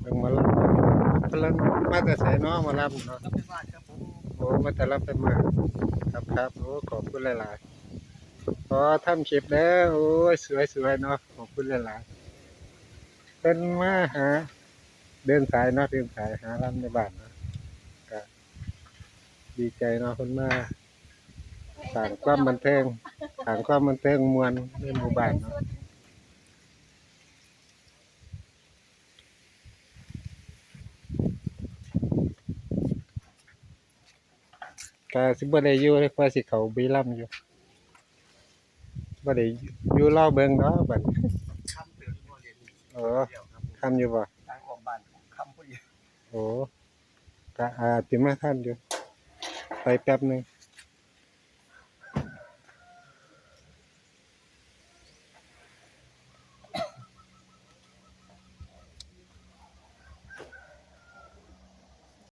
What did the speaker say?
เงมาลับเพิ่งมาแต่ใส่น้อมาลับเนาะโอ้มาแต่ลับไปมาครับครับโอ้ขอบคุณหลายๆพอทำคลิปแล้วโอ้ยสวยๆเนาะขอบคุณหลายๆเป็นมาหาเดินสายนาะเดินสายหาล้าในบ้านเนาะก็ดีใจเนาะคนมาต่างความมันเทิงต่างความมันเทิงมวลในหมู่บ้านเนาะ ก็สิบ่ได้อยู่เลยว่าสิเขาบุรีรัมย์อยู่บ่ได้อยู่รอเบิ่งเนาะบัดคำเตือนพ่อเรียนโอ้เดียวครับทันอยู่บ่ทางออกบ้านคำพอดีโอ้ก็อาจสิมาทันอยู่ไปแป๊บหนึง